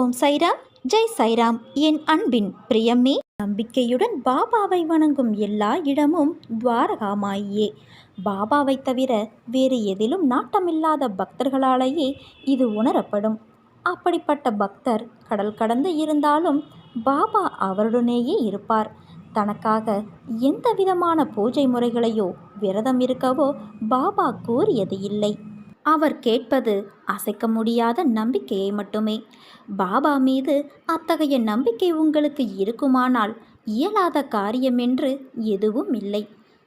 ஓம் சைராம் ஜெய் சைராம். என் அன்பின் பிரியமே நம்பிக்கையுடன் பாபாவை வணங்கும் எல்லா இடமும் துவாரகாமாயே பாபாவை தவிர வேறு எதிலும் நாட்டமில்லாத பக்தர்களாலேயே இது உணரப்படும். அப்படிப்பட்ட பக்தர் கடல் கடந்து இருந்தாலும் பாபா அவருடனேயே இருப்பார். தனக்காக எந்த விதமான பூஜை முறைகளையோ விரதம் இருக்கவோ பாபா கூறியது இல்லை. அவர் கேட்பது அசைக்க முடியாத நம்பிக்கையை மட்டுமே. பாபா மீது அத்தகைய நம்பிக்கை உங்களுக்கு இருக்குமானால் இயலாத காரியம் என்று எதுவும் இல்லை.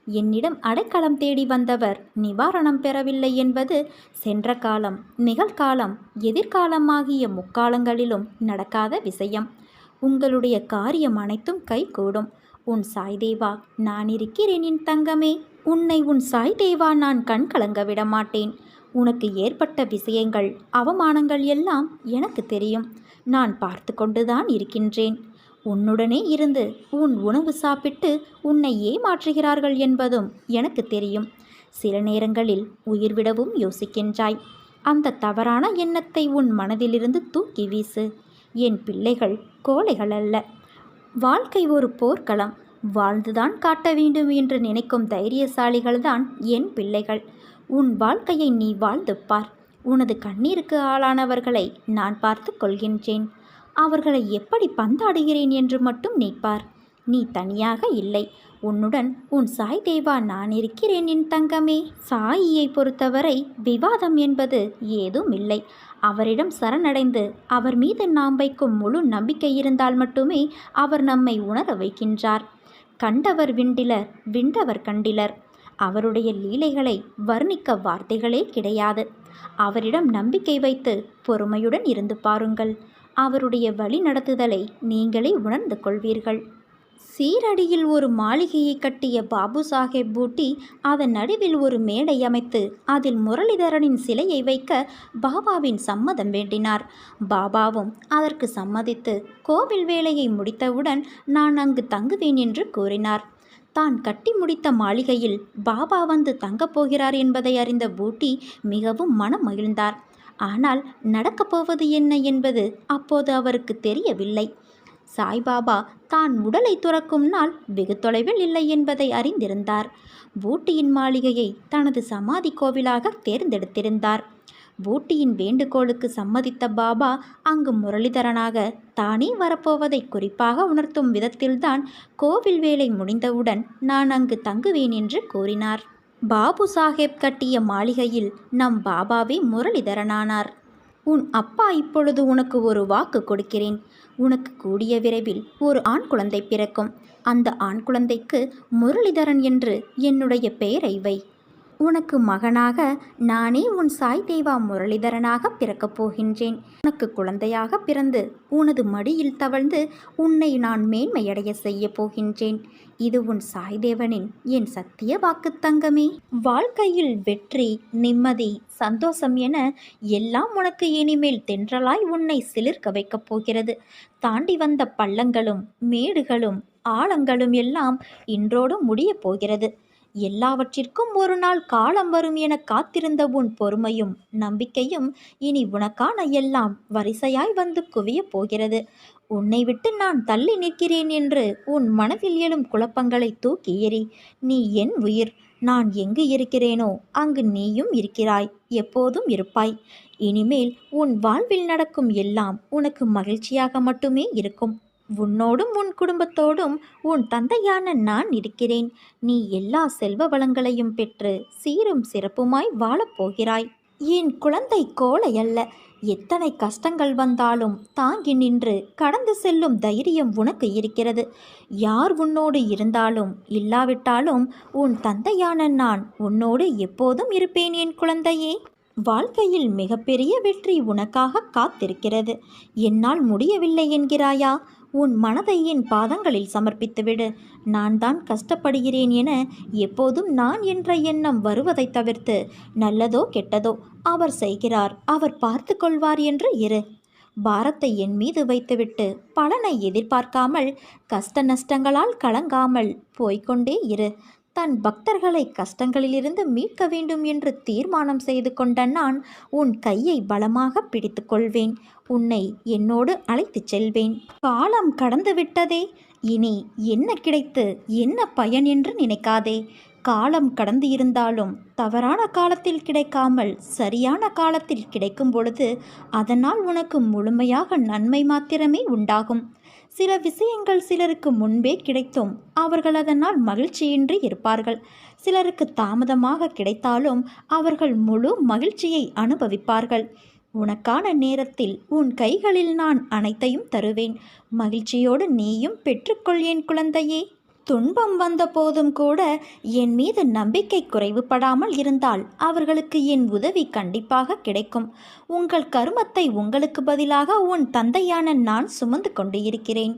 என்னிடம் அடைக்கலம் தேடி வந்தவர் நிவாரணம் பெறவில்லை என்பது சென்ற காலம் நிகழ்காலம் எதிர்காலமாகிய முக்காலங்களிலும் நடக்காத விஷயம். உங்களுடைய காரியம் அனைத்தும் கைகூடும். உன் சாய்தேவா நான் இருக்கிறேன் என் தங்கமே. உன்னை உன் சாய்தேவா நான் கண் கலங்க விட மாட்டேன் உனக்கு ஏற்பட்ட விஷயங்கள் அவமானங்கள் எல்லாம் எனக்கு தெரியும். நான் பார்த்து கொண்டுதான் இருக்கின்றேன். உன்னுடனே இருந்து உன் உணவு சாப்பிட்டு உன்னை ஏமாற்றுகிறார்கள் என்பதும் எனக்கு தெரியும். சில நேரங்களில் உயிர்விடவும் யோசிக்கின்றாய். அந்த தவறான எண்ணத்தை உன் மனதிலிருந்து தூக்கி வீசு. என் பிள்ளைகள் கோழைகள் அல்ல. வாழ்க்கை ஒரு போர்க்களம். வாழ்ந்துதான் காட்ட வேண்டும் என்று நினைக்கும் தைரியசாலிகள்தான் என் பிள்ளைகள். உன் வாழ்க்கையை நீ வாழ்ந்து பார் உனது கண்ணீருக்கு ஆளானவர்களை நான் பார்த்து கொள்கின்றேன். அவர்களை எப்படி பந்தாடுகிறேன் என்று மட்டும் நீப்பார் நீ தனியாக இல்லை. உன்னுடன் உன் சாய் தேவா நான் இருக்கிறேன் என் தங்கமே. சாயியை பொறுத்தவரை விவாதம் என்பது ஏதும் இல்லை அவரிடம் சரணடைந்து அவர் மீது நாம் வைக்கும் முழு நம்பிக்கை இருந்தால் மட்டுமே அவர் நம்மை உணர வைக்கின்றார். கண்டவர் விண்டிலர் விண்டவர் கண்டிலர். அவருடைய லீலைகளை வர்ணிக்க வார்த்தைகளே கிடையாது. அவரிடம் நம்பிக்கை வைத்து பொறுமையுடன் இருந்து பாருங்கள். அவருடைய வழி நடத்துதலை நீங்களே உணர்ந்து கொள்வீர்கள். சீரடியில் ஒரு மாளிகையை கட்டிய பாபு சாஹேப் பூட்டி அதன் நடுவில் ஒரு மேடை அமைத்து அதில் முரளிதரனின் சிலையை வைக்க பாபாவின் சம்மதம் வேண்டினார். பாபாவும் அதற்கு சம்மதித்து கோவில் வேலையை முடித்தவுடன் நான் அங்கு தங்குவேன் என்று கூறினார். தான் கட்டி முடித்த மாளிகையில் பாபா வந்து தங்கப் போகிறார் என்பதை அறிந்த பூட்டி மிகவும் மனம் மகிழ்ந்தார் ஆனால் நடக்கப் போவது என்ன என்பது அப்போது அவருக்கு தெரியவில்லை. சாய்பாபா தான் உடலை துறக்கும் நாள் வெகு தொலைவில் இல்லை என்பதை அறிந்திருந்தார். பூட்டியின் மாளிகையை தனது சமாதி கோவிலாக தேர்ந்தெடுத்திருந்தார். பூட்டியின் வேண்டுகோளுக்கு சம்மதித்த பாபா அங்கு முரளிதரனாக தானே வரப்போவதை குறிப்பாக உணர்த்தும் விதத்தில்தான் கோவில் வேலை முடிந்தவுடன் நான் அங்கு தங்குவேன் என்று கூறினார். பாபு சாஹேப் கட்டிய மாளிகையில் நம் பாபாவே முரளிதரனானார். உன் அப்பா இப்பொழுது உனக்கு ஒரு வாக்கு கொடுக்கிறேன். உனக்கு கூடிய விரைவில் ஒரு ஆண் குழந்தை பிறக்கும். அந்த ஆண் குழந்தைக்கு முரளிதரன் என்று என்னுடைய பெயரை வை. உனக்கு மகனாக நானே உன் சாய் தேவா முரளிதரனாக பிறக்கப் போகின்றேன். உனக்கு குழந்தையாக பிறந்து உனது மடியில் தவழ்ந்து உன்னை நான் மேன்மையடைய செய்ய போகின்றேன். இது உன் சாய் தேவனின் என் சத்திய வாக்கு தங்கமே. வாழ்க்கையில் வெற்றி நிம்மதி சந்தோஷம் என எல்லாம் உனக்கு இனிமேல் தென்றலாய் உன்னை சிலிர்க்க வைக்கப் போகிறது. தாண்டி வந்த பள்ளங்களும் மேடுகளும் ஆழங்களும் எல்லாம் இன்றோடு முடியப் போகிறது. எல்லாவற்றிற்கும் ஒரு நாள் காலம் வரும் என காத்திருந்த உன் பொறுமையும் நம்பிக்கையும் இனி உனக்கான எல்லாம் வரிசையாய் வந்து குவியப் போகிறது. உன்னை விட்டு நான் தள்ளி நிற்கிறேன் என்று உன் மனதில் எழும் குழப்பங்களை தூக்கி எறி நீ என் உயிர். நான் எங்கு இருக்கிறேனோ அங்கு நீயும் இருக்கிறாய். எப்போதும் இருப்பாய். இனிமேல் உன் வாழ்வில் நடக்கும் எல்லாம் உனக்கு மகிழ்ச்சியாக மட்டுமே இருக்கும். உன்னோடும் உன் குடும்பத்தோடும் உன் தந்தையான நான் இருக்கிறேன். நீ எல்லா செல்வ வளங்களையும் பெற்று சீரும் சிறப்புமாய் வாழப்போகிறாய் என் குழந்தை கோழை அல்ல. எத்தனை கஷ்டங்கள் வந்தாலும் தாங்கி நின்று கடந்து செல்லும் தைரியம் உனக்கு இருக்கிறது. யார் உன்னோடு இருந்தாலும் இல்லாவிட்டாலும் உன் தந்தையான நான் உன்னோடு எப்போதும் இருப்பேன் என் குழந்தையே. வாழ்க்கையில் மிகப்பெரிய வெற்றி உனக்காக காத்திருக்கிறது. என்னால் முடியவில்லை என்கிறாயா? உன் மனதை என் பாதங்களில் சமர்ப்பித்துவிடு. நான் தான் கஷ்டப்படுகிறேன் என எப்போதும் நான் என்ற எண்ணம் வருவதை தவிர்த்து நல்லதோ கெட்டதோ அவர் செய்கிறார் அவர் பார்த்து கொள்வார் என்று இரு. பாரத்தை என் மீது வைத்துவிட்டு பலனை எதிர்பார்க்காமல் கஷ்ட நஷ்டங்களால் கலங்காமல் போய்கொண்டே இரு. தன் பக்தர்களை கஷ்டங்களிலிருந்து மீட்க வேண்டும் என்று தீர்மானம் செய்து கொண்ட நான் உன் கையை பலமாக பிடித்து கொள்வேன் உன்னை என்னோடு அழைத்துச் செல்வேன். காலம் கடந்து விட்டதே. இனி என்ன கிடைத்து என்ன பயன் என்று நினைக்காதே. காலம் கடந்து இருந்தாலும் தவறான காலத்தில் கிடைக்காமல் சரியான காலத்தில் கிடைக்கும் பொழுது அதனால் உனக்கு முழுமையாக நன்மை மாத்திரமே உண்டாகும். சில விஷயங்கள் சிலருக்கு முன்பே கிடைத்தும். அவர்கள் அதனால் மகிழ்ச்சியின்றி இருப்பார்கள். சிலருக்கு தாமதமாக கிடைத்தாலும் அவர்கள் முழு மகிழ்ச்சியை அனுபவிப்பார்கள். உனக்கான நேரத்தில் உன் கைகளில் நான் அனைத்தையும் தருவேன். மகிழ்ச்சியோடு நீயும் பெற்றுக்கொள் என் குழந்தையே. துன்பம் வந்த போதும் கூட என் மீது நம்பிக்கை குறைவுபடாமல் இருந்தால் அவர்களுக்கு என் உதவி கண்டிப்பாக கிடைக்கும். உங்கள் கருமத்தை உங்களுக்கு பதிலாக உன் தந்தையான நான் சுமந்து கொண்டு இருக்கிறேன்.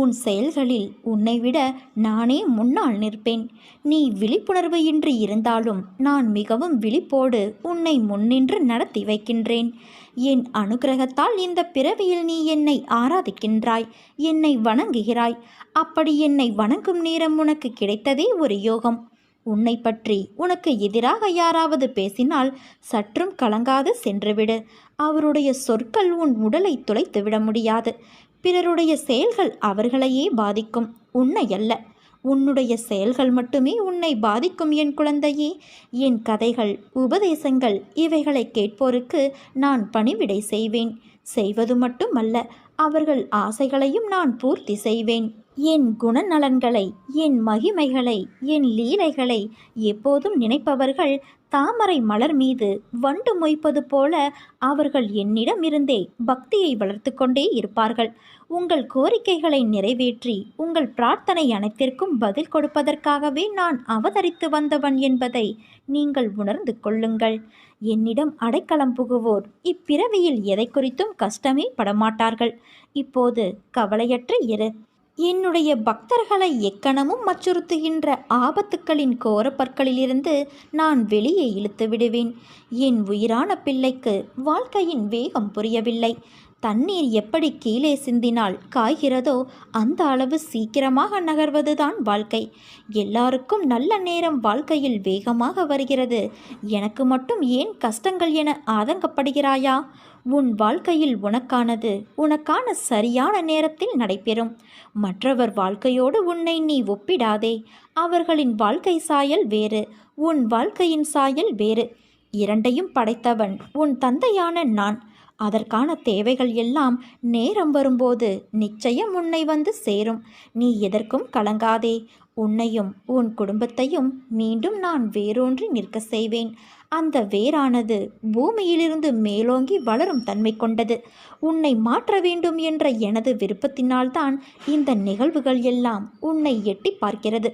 உன் செயல்களில் உன்னை விட நானே முன்னால் நிற்பேன். நீ விழிப்புணர்வு இன்றி இருந்தாலும் நான் மிகவும் விழிப்போடு உன்னை முன்னின்று நடத்தி வைக்கின்றேன். என் அனுகிரகத்தால் இந்த பிறவியில் நீ என்னை ஆராதிக்கின்றாய் என்னை வணங்குகிறாய். அப்படி என்னை வணங்கும் நேரம் உனக்கு கிடைத்ததே ஒரு யோகம். உன்னை பற்றி உனக்கு எதிராக யாராவது பேசினால் சற்றும் கலங்காது சென்றுவிடு. அவருடைய சொற்கள் உன் உடலை துளைத்து விட முடியாது. பிறருடைய செயல்கள் அவர்களையே பாதிக்கும். உன்னை அல்ல உன்னுடைய செயல்கள் மட்டுமே உன்னை பாதிக்கும் என் குழந்தையே. என் கதைகள் உபதேசங்கள் இவைகளை கேட்போருக்கு நான் பணிவிடை செய்வேன். செய்வது மட்டுமல்ல அவர்கள் ஆசைகளையும் நான் பூர்த்தி செய்வேன். என் குணநலன்களை என் மகிமைகளை என் லீலைகளை எப்போதும் நினைப்பவர்கள் தாமரை மலர் மீது வண்டு மொய்ப்பது போல அவர்கள் என்னிடமிருந்தே பக்தியை வளர்த்து கொண்டே இருப்பார்கள். உங்கள் கோரிக்கைகளை நிறைவேற்றி உங்கள் பிரார்த்தனை அனைத்திற்கும் பதில் கொடுப்பதற்காகவே நான் அவதரித்து வந்தவன் என்பதை நீங்கள் உணர்ந்து கொள்ளுங்கள். என்னிடம் அடைக்கலம் புகுவோர் இப்பிறவியில் எதை குறித்தும் கஷ்டமே படமாட்டார்கள். இப்போது கவலையற்று இரு. என்னுடைய பக்தர்களை எக்கணமும் அச்சுறுத்துகின்ற ஆபத்துக்களின் கோரப்பற்களிலிருந்து நான் வெளியே இழுத்து விடுவேன். என் உயிரான பிள்ளைக்கு வாழ்க்கையின் வேகம் புரியவில்லை. தண்ணீர் எப்படி கீழே சிந்தினால் காய்கிறதோ அந்த அளவு சீக்கிரமாக நகர்வதுதான் வாழ்க்கை. எல்லாருக்கும் நல்ல நேரம் வாழ்க்கையில் வேகமாக வருகிறது. எனக்கு மட்டும் ஏன் கஷ்டங்கள் என ஆதங்கப்படுகிறாயா? உன் வாழ்க்கையில் உனக்கானது உனக்கான சரியான நேரத்தில் நடைபெறும். மற்றவர் வாழ்க்கையோடு உன்னை நீ ஒப்பிடாதே. அவர்களின் வாழ்க்கை சாயல் வேறு உன் வாழ்க்கையின் சாயல் வேறு. இரண்டையும் படைத்தவன் உன் தந்தையான நான். அதற்கான தேவைகள் எல்லாம் நேரம் வரும்போது நிச்சயம் உன்னை வந்து சேரும். நீ எதற்கும் கலங்காதே. உன்னையும் உன் குடும்பத்தையும் மீண்டும் நான் வேரூன்றி நிற்க செய்வேன். அந்த வேரானது பூமியிலிருந்து மேலோங்கி வளரும் தன்மை கொண்டது. உன்னை மாற்ற வேண்டும் என்ற எனது விருப்பத்தினால்தான் இந்த நிகழ்வுகள் எல்லாம் உன்னை எட்டி பார்க்கிறது.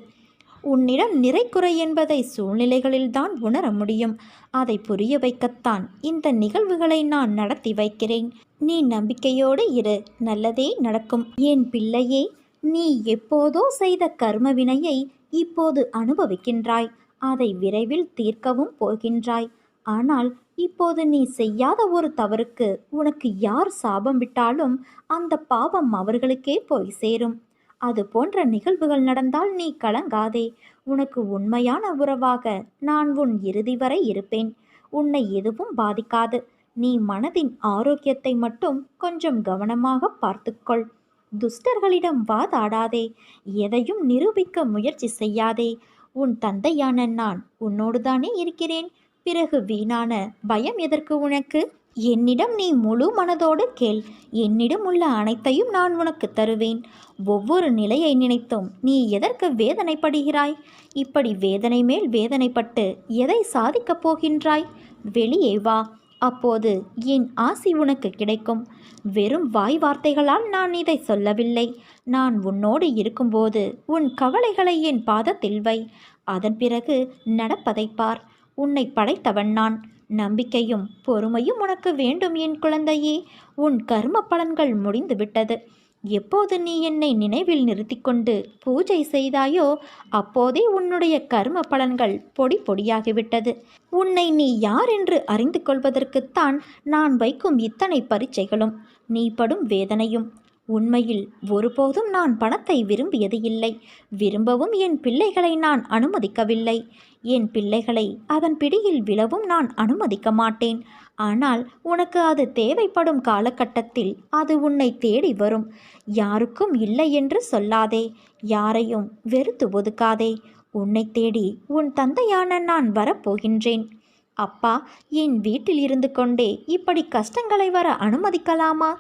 உன்னிடம் நிறைக்குறை என்பதை சூழ்நிலைகளில்தான் உணர முடியும். அதை புரிய வைக்கத்தான் இந்த நிகழ்வுகளை நான் நடத்தி வைக்கிறேன். நீ நம்பிக்கையோடு இரு. நல்லதே நடக்கும். என் பிள்ளையே நீ எப்போதோ செய்த கர்ம வினையை இப்போது அனுபவிக்கின்றாய். அதை விரைவில் தீர்க்கவும் போகின்றாய். ஆனால் இப்போது நீ செய்யாத ஒரு தவறுக்கு உனக்கு யார் சாபம் விட்டாலும் அந்த பாவம் அவர்களுக்கே போய் சேரும். அது போன்ற நிகழ்வுகள் நடந்தால் நீ கலங்காதே. உனக்கு உண்மையான உறவாக நான் உன் இறுதி வரை இருப்பேன். உன்னை எதுவும் பாதிக்காது. நீ மனதின் ஆரோக்கியத்தை மட்டும் கொஞ்சம் கவனமாக பார்த்துக்கொள். துஷ்டர்களிடம் வாதாடாதே. எதையும் நிரூபிக்க முயற்சி செய்யாதே. உன் தந்தையான நான் உன்னோடுதானே இருக்கிறேன்? பிறகு வீணான பயம் எதற்கு உனக்கு? என்னிடம் நீ முழு மனதோடு கேள். என்னிடம் உள்ள அனைத்தையும் நான் உனக்கு தருவேன். ஒவ்வொரு நிலையை நினைத்தும் நீ எதற்கு வேதனைப்படுகிறாய்? இப்படி வேதனை மேல் வேதனைப்பட்டு எதை சாதிக்கப் போகின்றாய்? வெளியே வா. அப்போது என் ஆசி உனக்கு கிடைக்கும். வெறும் வாய் வார்த்தைகளால் நான் இதை சொல்லவில்லை. நான் உன்னோடு இருக்கும்போது உன் கவலைகளை என் பாதத்தில் வை. அதன் பிறகு நடப்பதை பார். உன்னை படைத்தவன் நான். நம்பிக்கையும் பொறுமையும் உனக்கு வேண்டும் என் குழந்தையே. உன் கர்ம பலன்கள் முடிந்துவிட்டது. எப்போது நீ என்னை நினைவில் நிறுத்திக்கொண்டு பூஜை செய்தாயோ அப்போதே உன்னுடைய கர்ம பலன்கள் பொடி பொடியாகிவிட்டது. உன்னை நீ யார் என்று அறிந்து கொள்வதற்குத்தான் நான் வைக்கும் இத்தனை பரீட்சைகளும். நீ படும் வேதனையும். உண்மையில் ஒருபோதும் நான் பணத்தை விரும்பியது இல்லை. விரும்பவும் என் பிள்ளைகளை நான் அனுமதிக்கவில்லை. என் பிள்ளைகளை அதன் பிடியில் விழவும் நான் அனுமதிக்க மாட்டேன். ஆனால் உனக்கு அது தேவைப்படும் காலகட்டத்தில் அது உன்னை தேடி வரும். யாருக்கும் இல்லை என்று சொல்லாதே. யாரையும் வெறுத்து ஒதுக்காதே. உன்னை தேடி உன் தந்தையான நான் வரப்போகின்றேன். அப்பா என் வீட்டில் இருந்து கொண்டே இப்படி கஷ்டங்களை வர அனுமதிக்கலாமா?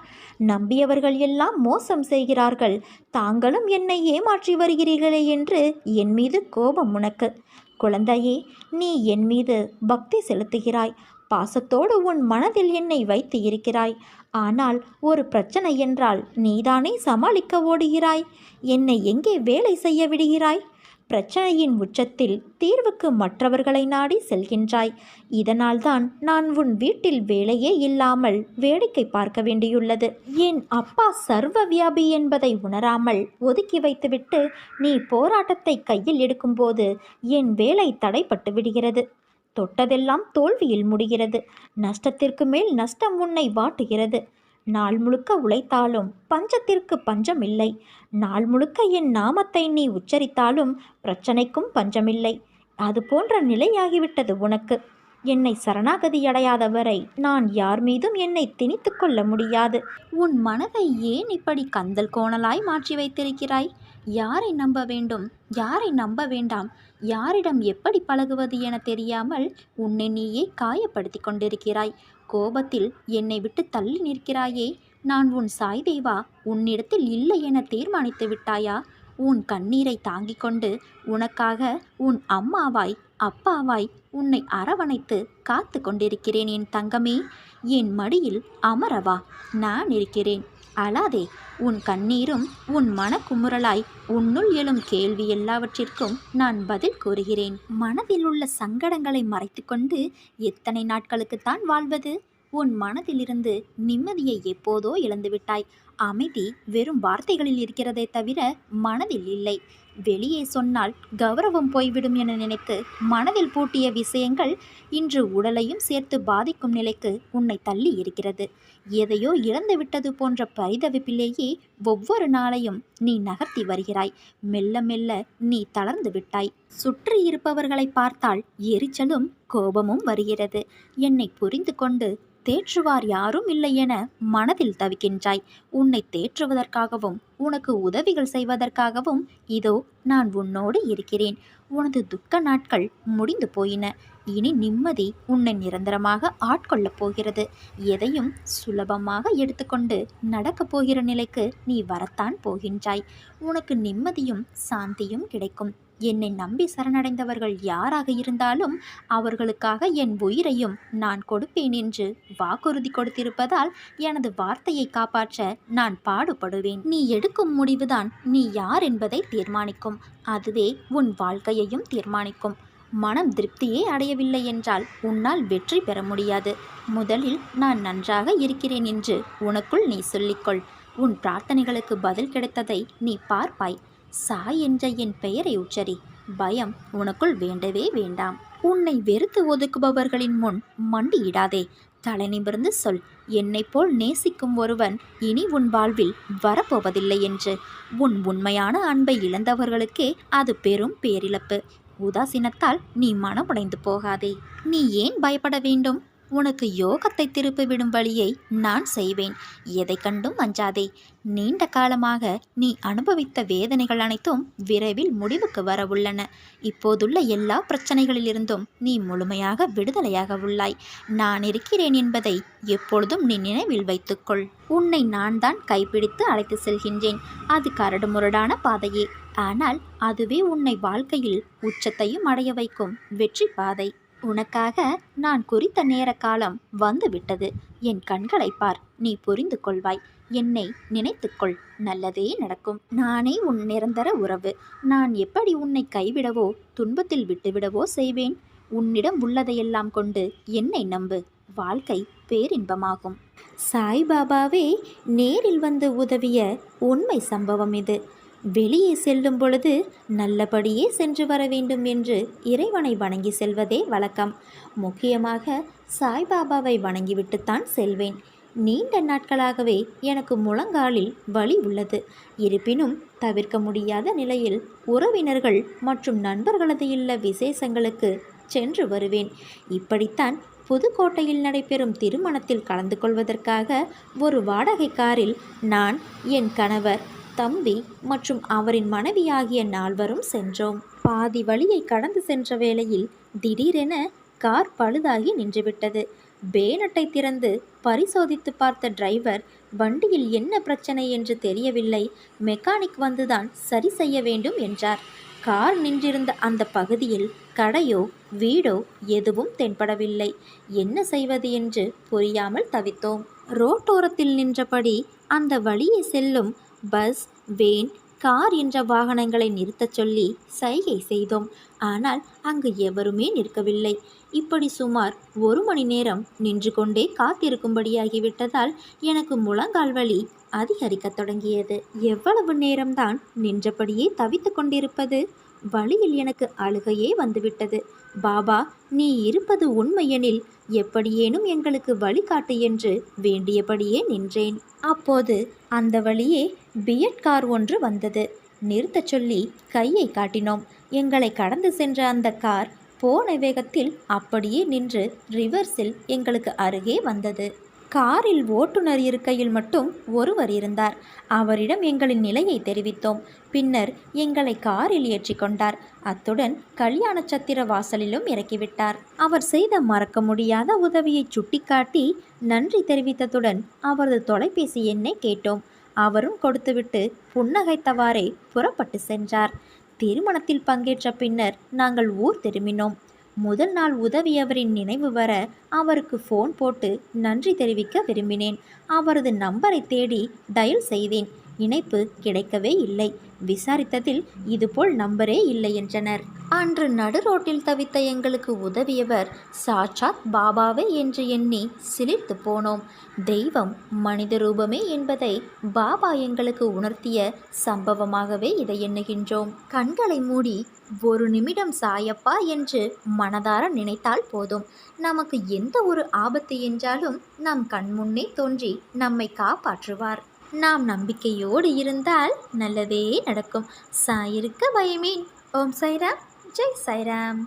நம்பியவர்கள் எல்லாம் மோசம் செய்கிறார்கள். தாங்களும் என்னை ஏமாற்றி வருகிறீர்களே என்று என் மீது கோபம் உனக்கு. குழந்தையே நீ என் மீது பக்தி செலுத்துகிறாய். பாசத்தோடு உன் மனதில் என்னை வைத்து இருக்கிறாய். ஆனால் ஒரு பிரச்சனை என்றால் நீதானே சமாளிக்க ஓடுகிறாய். என்னை எங்கே வேலை செய்ய விடுகிறாய்? பிரச்சனையின் உச்சத்தில் தீர்வுக்கு மற்றவர்களை நாடி செல்கின்றாய். இதனால்தான் நான் உன் வீட்டில் வேலையே இல்லாமல் வேடிக்கை பார்க்க வேண்டியுள்ளது. என் அப்பா சர்வ வியாபி என்பதை உணராமல் ஒதுக்கி வைத்துவிட்டு நீ போராட்டத்தை கையில் எடுக்கும்போது என் வேலை தடைப்பட்டு விடுகிறது. தொட்டதெல்லாம் தோல்வியில் முடிகிறது. நஷ்டத்திற்கு மேல் நஷ்டம் உன்னை வாட்டுகிறது. நாள் முழுக்க உழைத்தாலும் பஞ்சத்திற்கு பஞ்சம் இல்லை நாள் முழுக்க என் நாமத்தை நீ உச்சரித்தாலும் பிரச்சனைக்கும் பஞ்சமில்லை. அது போன்ற நிலையாகிவிட்டது உனக்கு. என்னை சரணாகதி அடையாத வரை நான் யார் மீதும் என்னை திணித்து கொள்ள முடியாது. உன் மனதை ஏன் இப்படி கந்தல் கோணலாய் மாற்றி வைத்திருக்கிறாய்? யாரை நம்ப வேண்டும்? யாரை நம்ப வேண்டாம்? யாரிடம் எப்படி பழகுவது என தெரியாமல் உன்னை நீயே காயப்படுத்தி கொண்டிருக்கிறாய். கோபத்தில் என்னை விட்டு தள்ளி நிற்கிறாயே. நான் உன் சாய்தேவா உன்னிடத்தில் இல்லை என தீர்மானித்து விட்டாயா? உன் கண்ணீரை தாங்கிக் கொண்டு உனக்காக உன் அம்மாவாய் அப்பாவாய் உன்னை அரவணைத்து காத்து கொண்டிருக்கிறேன் என் தங்கமே. என் மடியில் அமரவா நான் இருக்கிறேன். அழாதே உன் கண்ணீரும் உன் மனக்குமுறலாய் உன்னுள் எழும் கேள்வி எல்லாவற்றிற்கும் நான் பதில் கூறுகிறேன். மனதில் உள்ள சங்கடங்களை மறைத்துக்கொண்டு எத்தனை நாட்களுக்குத்தான் வாழ்வது? உன் மனதிலிருந்து நிம்மதியை எப்போதோ இழந்துவிட்டாய். அமைதி வெறும் வார்த்தைகளில் இருக்கிறதே தவிர மனதில் இல்லை. வெளியே சொன்னால் கௌரவம் போய்விடும் என நினைத்து மனதில் பூட்டிய விஷயங்கள் இன்று உடலையும் சேர்த்து பாதிக்கும் நிலைக்கு உன்னை தள்ளி இருக்கிறது. எதையோ இழந்து விட்டது போன்ற பரிதவிப்பிலேயே ஒவ்வொரு நாளையும் நீ நகர்த்தி வருகிறாய். மெல்ல மெல்ல நீ தளர்ந்து விட்டாய். சுற்றி இருப்பவர்களை பார்த்தால் எரிச்சலும் கோபமும் வருகிறது. என்னை புரிந்து கொண்டு தேற்றுவார் யாரும் இல்லை என மனதில் தவிக்கின்றாய். உன்னை தேற்றுவதற்காகவும் உனக்கு உதவிகள் செய்வதற்காகவும் இதோ நான் உன்னோடு இருக்கிறேன். உனது துக்க நாட்கள் முடிந்து போயின. இனி நிம்மதி உன்னை நிரந்தரமாக ஆட்கொள்ளப் போகிறது. எதையும் சுலபமாக எடுத்துக்கொண்டு நடக்கப் போகிற நிலைக்கு நீ வரத்தான் போகின்றாய். உனக்கு நிம்மதியும் சாந்தியும் கிடைக்கும். என்னை நம்பி சரணடைந்தவர்கள் யாராக இருந்தாலும் அவர்களுக்காக என் உயிரையும் நான் கொடுப்பேன் என்று வாக்குறுதி கொடுத்திருப்பதால் எனது வார்த்தையை காப்பாற்ற நான் பாடுபடுவேன். நீ எடுக்கும் முடிவுதான் நீ யார் என்பதை தீர்மானிக்கும். அதுவே உன் வாழ்க்கையையும் தீர்மானிக்கும். மனம் திருப்தியே அடையவில்லை என்றால் உன்னால் வெற்றி பெற முடியாது. முதலில் நான் நன்றாக இருக்கிறேன் என்று உனக்குள் நீ சொல்லிக்கொள். உன் பிரார்த்தனைகளுக்கு பதில் கிடைத்ததை நீ பார்ப்பாய். சாய் என்ற என் பெயரை உச்சரி. பயம் உனக்குள் வேண்டவே வேண்டாம். உன்னை வெறுத்து ஒதுக்குபவர்களின் முன் மண்டியிடாதே. தலை நிமிர்ந்து சொல். என்னைப் போல் நேசிக்கும் ஒருவன் இனி உன் வாழ்வில் வரப்போவதில்லை என்று. உன் உண்மையான அன்பை இழந்தவர்களுக்கே அது பெரும் பேரிழப்பு. உதாசீனத்தால் நீ மனமுடைந்து போகாதே. நீ ஏன் பயப்பட வேண்டும்? உனக்கு யோகத்தை திருப்பிவிடும் வழியை நான் செய்வேன். எதை கண்டும் அஞ்சாதே. நீண்ட காலமாக நீ அனுபவித்த வேதனைகள் அனைத்தும் விரைவில் முடிவுக்கு வர உள்ளன. இப்போதுள்ள எல்லா பிரச்சனைகளிலிருந்தும் நீ முழுமையாக விடுதலையாக உள்ளாய். நான் இருக்கிறேன் என்பதை எப்பொழுதும் நீ நினைவில் வைத்துக்கொள். உன்னை நான் தான் கைப்பிடித்து அழைத்து செல்கின்றேன். அது கரடுமுரடான பாதையே. ஆனால் அதுவே உன்னை வாழ்க்கையில் உச்சத்தையும் அடைய வைக்கும் வெற்றி பாதை. உனக்காக நான் குறித்த நேர காலம் வந்துவிட்டது. என் கண்களை பார் நீ புரிந்து கொள்வாய். என்னை நினைத்துக்கொள் நல்லதே நடக்கும். நானே உன் நிரந்தர உறவு. நான் எப்படி உன்னை கைவிடவோ துன்பத்தில் விட்டுவிடவோ செய்வேன்? உன்னிடம் உள்ளதையெல்லாம் கொண்டு என்னை நம்பு. வாழ்க்கை பேரின்பமாகும். சாய்பாபாவே நேரில் வந்து உதவிய உண்மை சம்பவம் இது. வெளியே செல்லும் பொழுது நல்லபடியே சென்று வர வேண்டும் என்று இறைவனை வணங்கி செல்வதே வழக்கம். முக்கியமாக சாய்பாபாவை வணங்கிவிட்டுத்தான் செல்வேன். நீண்ட நாட்களாகவே எனக்கு முழங்காலில் வலி உள்ளது. இருப்பினும் தவிர்க்க முடியாத நிலையில் உறவினர்கள் மற்றும் நண்பர்களது இல்ல விசேஷங்களுக்கு சென்று வருவேன். இப்படித்தான் புதுக்கோட்டையில் நடைபெறும் திருமணத்தில் கலந்து கொள்வதற்காக ஒரு வாடகை காரில் நான் என் கணவர் தம்பி மற்றும் அவரின் மனைவி ஆகிய நால்வரும் சென்றோம். பாதி வழியை கடந்து சென்ற வேளையில் திடீரென கார் பழுதாகி நின்றுவிட்டது. பேனட்டை திறந்து பரிசோதித்து பார்த்த டிரைவர் வண்டியில் என்ன பிரச்சனை என்று தெரியவில்லை. மெக்கானிக் வந்துதான் சரி செய்ய வேண்டும் என்றார். கார் நின்றிருந்த அந்த பகுதியில் கடையோ வீடோ எதுவும் தென்படவில்லை. என்ன செய்வது? என்று புரியாமல் தவித்தோம். ரோட்டோரத்தில் நின்றபடி அந்த வழியே செல்லும் பஸ் வேன் கார் என்ற வாகனங்களை நிறுத்தச் சொல்லி சைகை செய்தோம். ஆனால் அங்கு எவருமே நிற்கவில்லை. இப்படி சுமார் ஒரு மணி நேரம் நின்று கொண்டே காத்திருக்கும்படியாகிவிட்டதால் எனக்கு முழங்கால் வலி அதிகரிக்கத் தொடங்கியது. எவ்வளவு நேரம்தான் நின்றபடியே தவித்து கொண்டிருப்பது? வழியில் எனக்கு அழுகையே வந்துவிட்டது. பாபா நீ இருப்பது உண்மையெனில் எப்படியேனும் எங்களுக்கு வழிகாட்டு என்று வேண்டியபடியே நின்றேன். அப்போது அந்த வழியே பியட் கார் ஒன்று வந்தது. நிறுத்தச் சொல்லி கையை காட்டினோம். எங்களை கடந்து சென்ற அந்த கார் போன வேகத்தில் அப்படியே நின்று ரிவர்ஸில் எங்களுக்கு அருகே வந்தது. காரில் ஓட்டுநர் இருக்கையில் மட்டும் ஒருவர் இருந்தார். அவரிடம் எங்களின் நிலையை தெரிவித்தோம். பின்னர் எங்களை காரில் ஏற்றிக்கொண்டார் அத்துடன் கல்யாண சத்திர வாசலிலும் இறக்கிவிட்டார். அவர் செய்த மறக்க முடியாத உதவியை சுட்டிக்காட்டி நன்றி தெரிவித்ததுடன் அவரது தொலைபேசி எண்ணை கேட்டோம். அவரும் கொடுத்துவிட்டு புன்னகைத்தவாறே புறப்பட்டு சென்றார். திருமணத்தில் பங்கேற்ற பின்னர் நாங்கள் ஊர் திரும்பினோம். முதல் நாள் உதவியவரின் நினைவு வர அவருக்கு ஃபோன் போட்டு நன்றி தெரிவிக்க விரும்பினேன். அவரது நம்பரை தேடி டயல் செய்தேன். இணைப்பு கிடைக்கவே இல்லை. விசாரித்ததில் இதுபோல் நம்பரே இல்லை என்றனர். அன்று நடு ரோட்டில் தவித்த எங்களுக்கு உதவியவர் சாட்சாத் பாபாவே என்று எண்ணி சிலிர்த்து போனோம். தெய்வம் மனித ரூபமே என்பதை பாபா எங்களுக்கு உணர்த்திய சம்பவமாகவே இதை எண்ணுகின்றோம். கண்களை மூடி ஒரு நிமிடம் சாயப்பா என்று மனதார நினைத்தால் போதும். நமக்கு எந்த ஒரு ஆபத்து என்றாலும் நம் கண்முன்னே தோன்றி நம்மை காப்பாற்றுவார். நாம் நம்பிக்கையோடு இருந்தால் நல்லதே நடக்கும். சாயிருக்க பயமேன் ஓம் சைரா ஜெய் சைராம்